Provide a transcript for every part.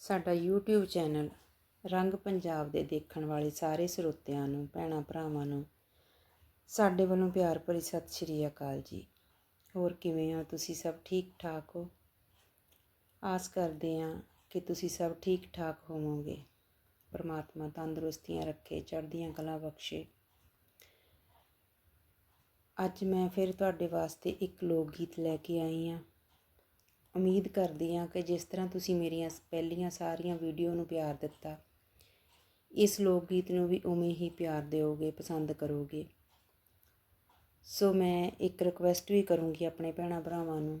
ਸਾਡਾ YouTube channel ਰੰਗ ਪੰਜਾਬ ਦੇ ਦੇਖਣ ਵਾਲੇ ਸਾਰੇ ਸਰੋਤਿਆਂ ਨੂੰ, ਭੈਣਾਂ ਭਰਾਵਾਂ ਨੂੰ, ਸਾਡੇ ਵੱਲੋਂ ਪਿਆਰ ਭਰੀ ਸਤਿ ਸ਼੍ਰੀ ਅਕਾਲ ਜੀ। ਹੋਰ ਕਿਵੇਂ ਹੋ? ਤੁਸੀਂ ਸਭ ਠੀਕ ਠਾਕ ਹੋ? ਆਸ ਕਰਦੇ ਹਾਂ ਕਿ ਤੁਸੀਂ ਸਭ ਠੀਕ ਠਾਕ ਹੋਵੋਗੇ। ਪਰਮਾਤਮਾ ਤੰਦਰੁਸਤੀਆਂ ਰੱਖੇ, ਚੜ੍ਹਦੀਆਂ ਕਲਾ ਬਖਸ਼ੇ। ਅੱਜ ਮੈਂ ਫਿਰ ਤੁਹਾਡੇ ਵਾਸਤੇ ਇੱਕ ਲੋਕ ਗੀਤ ਲੈ ਕੇ ਆਈ ਹਾਂ। ਉਮੀਦ ਕਰਦੀ ਹਾਂ ਕਿ ਜਿਸ ਤਰ੍ਹਾਂ ਤੁਸੀਂ ਮੇਰੀਆਂ ਸ- ਪਹਿਲੀਆਂ ਸਾਰੀਆਂ ਵੀਡੀਓ ਨੂੰ ਪਿਆਰ ਦਿੱਤਾ, ਇਸ ਲੋਕ ਗੀਤ ਨੂੰ ਵੀ ਉਵੇਂ ਹੀ ਪਿਆਰ ਦਿਓਗੇ, ਪਸੰਦ ਕਰੋਗੇ। ਸੋ ਮੈਂ ਇੱਕ ਰਿਕੁਐਸਟ ਵੀ ਕਰੂੰਗੀ ਆਪਣੇ ਭੈਣਾਂ ਭਰਾਵਾਂ ਨੂੰ,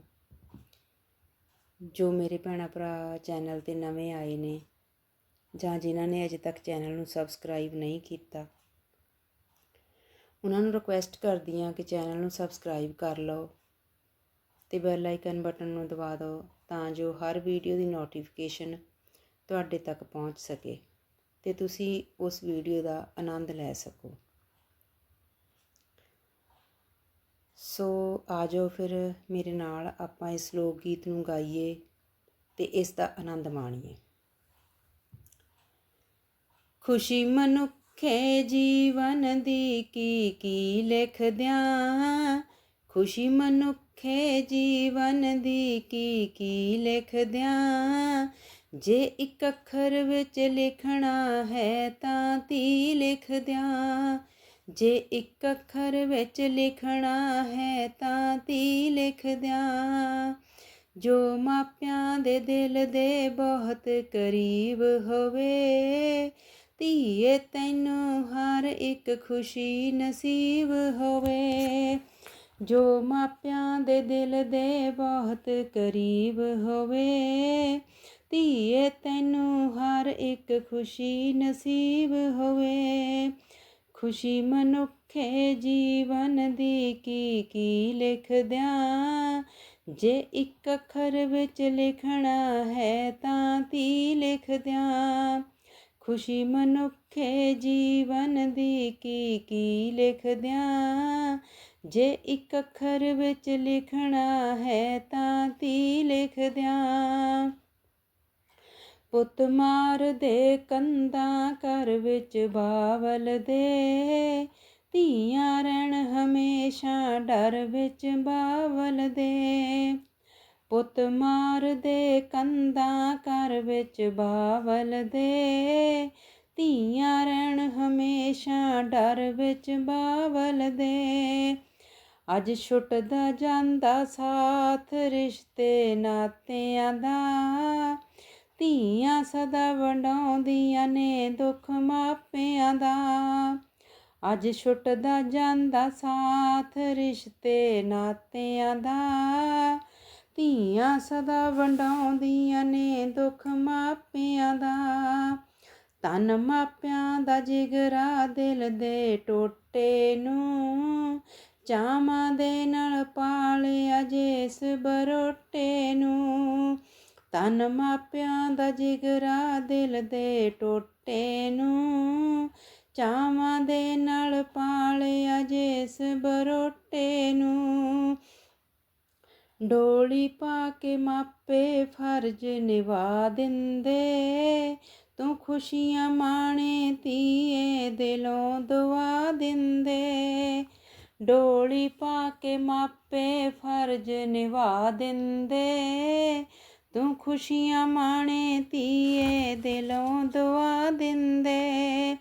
ਜੋ ਮੇਰੇ ਭੈਣਾਂ ਭਰਾ ਚੈਨਲ ਤੇ ਨਵੇਂ ਆਏ ਨੇ ਜਾਂ ਜਿਨ੍ਹਾਂ ਨੇ ਅਜੇ ਤੱਕ ਚੈਨਲ ਨੂੰ ਸਬਸਕ੍ਰਾਈਬ ਨਹੀਂ ਕੀਤਾ। ਉਹਨਾਂ ਨੂੰ ਰਿਕੁਐਸਟ ਕਰਦੀ ਹਾਂ ਕਿ ਚੈਨਲ ਨੂੰ ਸਬਸਕ੍ਰਾਈਬ ਕਰ ਲਓ। ਅਤੇ ਬੈਲ ਆਈਕਨ ਬਟਨ ਨੂੰ ਦਬਾ ਦਿਓ ਤਾਂ ਜੋ ਹਰ ਵੀਡੀਓ ਦੀ ਨੋਟੀਫਿਕੇਸ਼ਨ ਤੁਹਾਡੇ ਤੱਕ ਪਹੁੰਚ ਸਕੇ ਅਤੇ ਤੁਸੀਂ ਉਸ ਵੀਡੀਓ ਦਾ ਆਨੰਦ ਲੈ ਸਕੋ। ਸੋ ਆ ਜਾਓ ਫਿਰ ਮੇਰੇ ਨਾਲ ਆਪਾਂ ਇਸ ਲੋਕ ਗੀਤ ਨੂੰ ਗਾਈਏ ਤੇ ਇਸ ਦਾ ਆਨੰਦ ਮਾਣੀਏ। ਖੁਸ਼ੀ ਮਨੁੱਖੇ ਜੀਵਨ ਦੀ ਕੀ ਕੀ ਲਿਖਦਿਆਂ ਖੁਸ਼ੀ ਮਨੁੱਖੇ ਜੀਵਨ ਦੀ ਕੀ ਕੀ ਲਿਖਦਿਆਂ ਜੇ ਇੱਕ ਅੱਖਰ ਵਿੱਚ ਲਿਖਣਾ ਹੈ ਤਾਂ ਤੀ ਲਿਖਦਿਆਂ ਜੇ ਇੱਕ ਅੱਖਰ ਵਿੱਚ ਲਿਖਣਾ ਹੈ ਤਾਂ ਤੀ ਲਿਖਦਿਆਂ ਜੋ ਮਾਪਿਆਂ ਦੇ ਦਿਲ ਦੇ ਬਹੁਤ ਕਰੀਬ ਹੋਵੇ, ਧੀਏ ਤੈਨੂੰ ਹਰ ਇੱਕ ਖੁਸ਼ੀ ਨਸੀਬ ਹੋਵੇ। ਜੋ ਮਾਪਿਆਂ ਦੇ ਦਿਲ ਦੇ ਬਹੁਤ ਕਰੀਬ ਹੋਵੇ, ਧੀਏ ਤੈਨੂੰ ਹਰ ਇੱਕ ਖੁਸ਼ੀ ਨਸੀਬ ਹੋਵੇ। ਖੁਸ਼ੀ ਮਨੁੱਖੇ ਜੀਵਨ ਦੀ ਕੀ ਕੀ ਲਿਖਦਿਆਂ ਜੇ ਇੱਕ ਅੱਖਰ ਵਿੱਚ ਲਿਖਣਾ ਹੈ ਤਾਂ ਤੀ ਲਿਖਦਿਆਂ ਖੁਸ਼ੀ ਮਨੁੱਖੇ ਜੀਵਨ ਦੀ ਕੀ ਕੀ ਲਿਖਦਿਆਂ ਜੇ ਇੱਕ ਅੱਖਰ ਵਿੱਚ ਲਿਖਣਾ ਹੈ ਤਾਂ ਤੀ ਲਿਖਦਿਆਂ ਪੁੱਤ ਮਾਰਦੇ ਕੰਧਾਂ ਘਰ ਵਿੱਚ ਬਾਵਲ ਦੇ। ਧੀਆਂ ਰਹਿਣ ਹਮੇਸ਼ਾ ਡਰ ਵਿੱਚ ਬਾਵਲ ਦੇ। ਪੁੱਤ ਮਾਰਦੇ ਕੰਧਾਂ ਘਰ ਵਿੱਚ ਬਾਵਲ ਦੇ। ਧੀਆਂ ਰਹਿਣ ਹਮੇਸ਼ਾ ਡਰ ਵਿੱਚ ਬਾਵਲ ਦੇ। ਅੱਜ ਛੁੱਟਦਾ ਜਾਂਦਾ ਸਾਥ ਰਿਸ਼ਤੇ ਨਾਤਿਆਂ ਦਾ। ਧੀਆਂ ਸਦਾ ਵੰਡਾਉਂਦੀਆਂ ਨੇ ਦੁੱਖ ਮਾਪਿਆਂ ਦਾ। ਅੱਜ ਛੁੱਟਦਾ ਜਾਂਦਾ ਸਾਥ ਰਿਸ਼ਤੇ ਨਾਤਿਆਂ ਦਾ। ਧੀਆਂ ਸਦਾ ਵੰਡਾਉਂਦੀਆਂ ਨੇ ਦੁੱਖ ਮਾਪਿਆਂ ਦਾ। ਤਨ ਮਾਪਿਆਂ ਦਾ ਜਿਗਰਾ ਦਿਲ ਦੇ ਟੋਟੇ ਨੂੰ। ਚਾਵਾਂ ਦੇ ਨਾਲ ਪਾਲਿਆ ਜਿਸ ਬਰੋਟੇ ਨੂੰ। ਤਨ ਮਾਪਿਆਂ ਦਾ ਜਿਗਰਾ ਦਿਲ ਦੇ ਟੋਟੇ ਨੂੰ। ਚਾਵਾਂ ਦੇ ਨਾਲ ਪਾਲਿਆ ਜਿਸ ਬਰੋਟੇ ਨੂੰ। ਡੋਲੀ ਪਾ ਕੇ ਮਾਪੇ ਫਰਜ਼ ਨਿਭਾ ਦਿੰਦੇ। ਤੂੰ ਖੁਸ਼ੀਆਂ ਮਾਣੇ ਧੀਏ ਦਿਲੋਂ ਦੁਆ ਦਿੰਦੇ। ਡੋਲੀ ਪਾ ਕੇ ਮਾਪੇ ਫਰਜ਼ ਨਿਭਾ ਦਿੰਦੇ। ਤੂੰ ਖੁਸ਼ੀਆਂ ਮਾਣੇ ਧੀਏ ਦਿਲੋਂ ਦੁਆ ਦਿੰਦੇ।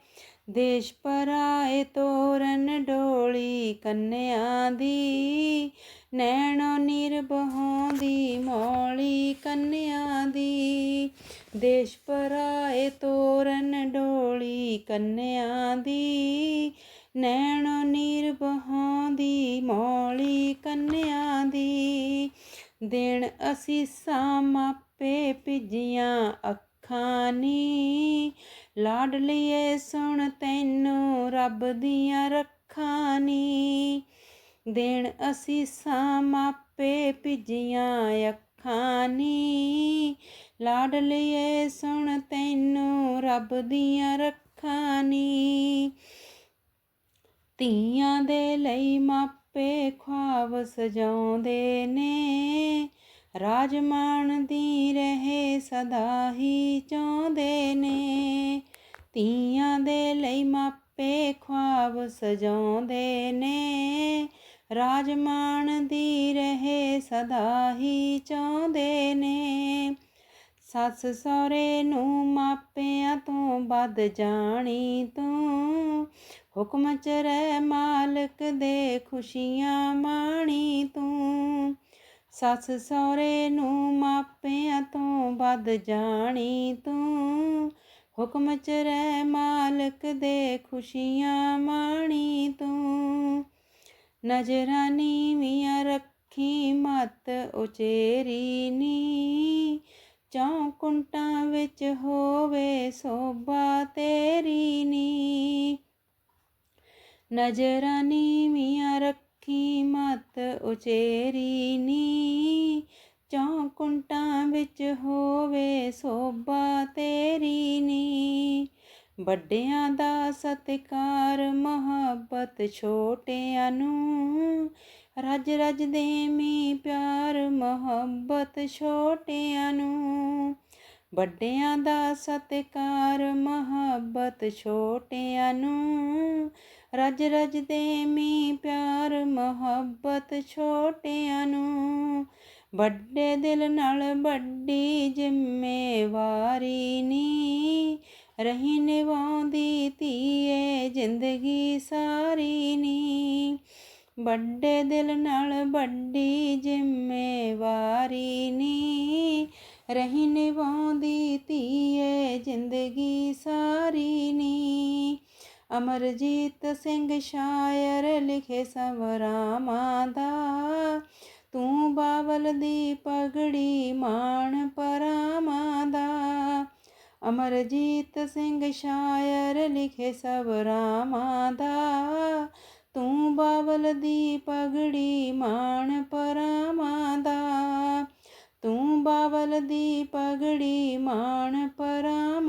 ਦੇਸ਼ ਪਰਾਏ ਤੋਰਨ ਡੋਲੀ ਕੰਨਿਆਂ ਦੀ। ਨੈਣੋ ਨਿਰਭਉ ਦੀ ਮੌਲੀ ਕੰਨਿਆਂ ਦੀ। ਦੇਸ਼ ਪਰਾਏ ਤੋਰਨ ਡੋਲੀ ਕੰਨਿਆਂ ਦੀ। ਨੈਣੋ ਨਿਰਭਉ ਦੀ, ਮੌਲੀ ਕੰਨਿਆਂ ਦੀ। ਦੇਣ ਅਸੀਸਾਂ ਮਾਪੇ ਭਿੱਜੀਆਂ ਅੱਖਾਂ ਨੀ। ਲਾਡਲੀਏ ਸੁਣ ਤੈਨੂੰ, ਰੱਬ ਦੀਆਂ ਰੱਖਾਂ ਨੀ। ਦੇਣ ਅਸੀਸਾਂ ਮਾਪੇ ਭਿੱਜੀਆਂ ਅੱਖਾਂ ਨੀ। ਲਾਡਲੀਏ ਸੁਣ ਤੈਨੂੰ, ਰੱਬ ਦੀਆਂ ਰੱਖਾਂ ਨੀ। ਧੀਆਂ ਦੇ ਲਈ ਮਾਪੇ ਖੁਆਬ ਸਜਾਉਂਦੇ ਨੇ। ਰਾਜਮਾਨ ਦੀ ਰਹੇ ਸਦਾ ਹੀ ਚਾਹੁੰਦੇ ਨੇ। ਧੀਆਂ ਦੇ ਲਈ ਮਾਪੇ ਖੁਆਬ ਸਜਾਉਂਦੇ ਨੇ। ਰਾਜਮਾਨ ਦੀ ਰਹੇ ਸਦਾ ਹੀ ਚਾਹੁੰਦੇ ਨੇ। ਸੱਸ ਸਹੁਰੇ ਨੂੰ ਮਾਪਿਆਂ ਤੋਂ ਵੱਧ ਜਾਣੀ ਤੂੰ। ਹੁਕਮ ਚ ਰਹਿ ਮਾਲਕ ਦੇ ਖੁਸ਼ੀਆਂ ਮਾਣੀ ਤੂੰ। ਸੱਸ ਸਹੁਰੇ ਨੂੰ ਮਾਪਿਆਂ ਤੋਂ ਵੱਧ ਜਾਣੀ ਤੂੰ। ਹੁਕਮ ਚ ਰਹਿ ਮਾਲਕ ਦੇ ਖੁਸ਼ੀਆਂ ਮਾਣੀ ਤੂੰ। ਨਜ਼ਰਾਂ ਨੀਵੀਆਂ ਰੱਖੀ ਮਤ ਉਚੇਰੀ ਨੀ। ਚੌਂ ਕੁੰਟਾਂ ਵਿੱਚ ਹੋਵੇ ਸੋਭਾ ਤੇਰੀ ਨੀ। ਨਜ਼ਰਾਂ ਨੀਵੀਆਂ ਰੱਖੀ ਮਤ ਉਚੇਰੀ ਨੀ। ਚੌਂਕੁੰਟਾਂ ਵਿੱਚ ਹੋਵੇ ਸੋਭਾ ਤੇਰੀ ਨੀ। ਵੱਡਿਆਂ ਦਾ ਸਤਿਕਾਰ, ਮੁਹੱਬਤ ਛੋਟਿਆਂ ਨੂੰ। ਰੱਜ ਰੱਜ ਦੇਵੀਂ ਪਿਆਰ, ਮੁਹੱਬਤ ਛੋਟਿਆਂ ਨੂੰ। ਵੱਡਿਆਂ ਦਾ ਸਤਿਕਾਰ, ਮੁਹੱਬਤ ਛੋਟਿਆਂ ਨੂੰ। ਰਜ ਰੱਜ ਦੇਵੀਂ ਪਿਆਰ ਮੁਹੱਬਤ ਛੋਟਿਆਂ ਨੂੰ। ਵੱਡੇ ਦਿਲ ਨਾਲ ਵੱਡੀ ਜ਼ਿੰਮੇਵਾਰੀ ਨੀ। ਰਹੀ ਨਿਭਾਉਂਦੀ ਧੀਏ ਜ਼ਿੰਦਗੀ ਸਾਰੀ ਨੀ। ਵੱਡੇ ਦਿਲ ਨਾਲ ਵੱਡੀ ਜ਼ਿੰਮੇਵਾਰੀ ਨੀ। ਰਹੀ ਨਿਭਾਉਂਦੀ ਧੀਏ ਜ਼ਿੰਦਗੀ ਸਾਰੀ ਨੀ। ਅਮਰਜੀਤ ਸਿੰਘ ਸ਼ਾਇਰ ਲਿਖੇ ਸਵਰਾਮਾਂ ਦਾ। ਤੂੰ ਬਾਬਲ ਦੀ ਪਗੜੀ ਮਾਣ ਪਰਾਮਾਂ ਦਾ। ਅਮਰਜੀਤ ਸਿੰਘ ਸ਼ਾਇਰ ਲਿਖੇ ਸਵਰਾਮਾਂ ਦਾ। ਤੂੰ ਬਾਬਲ ਦੀ ਪਗੜੀ ਮਾਣ ਪਰਾਮਾਂ ਦਾ। ਤੂੰ ਬਾਬਲ ਦੀ ਪਗੜੀ ਮਾਣ ਪਰਾਂ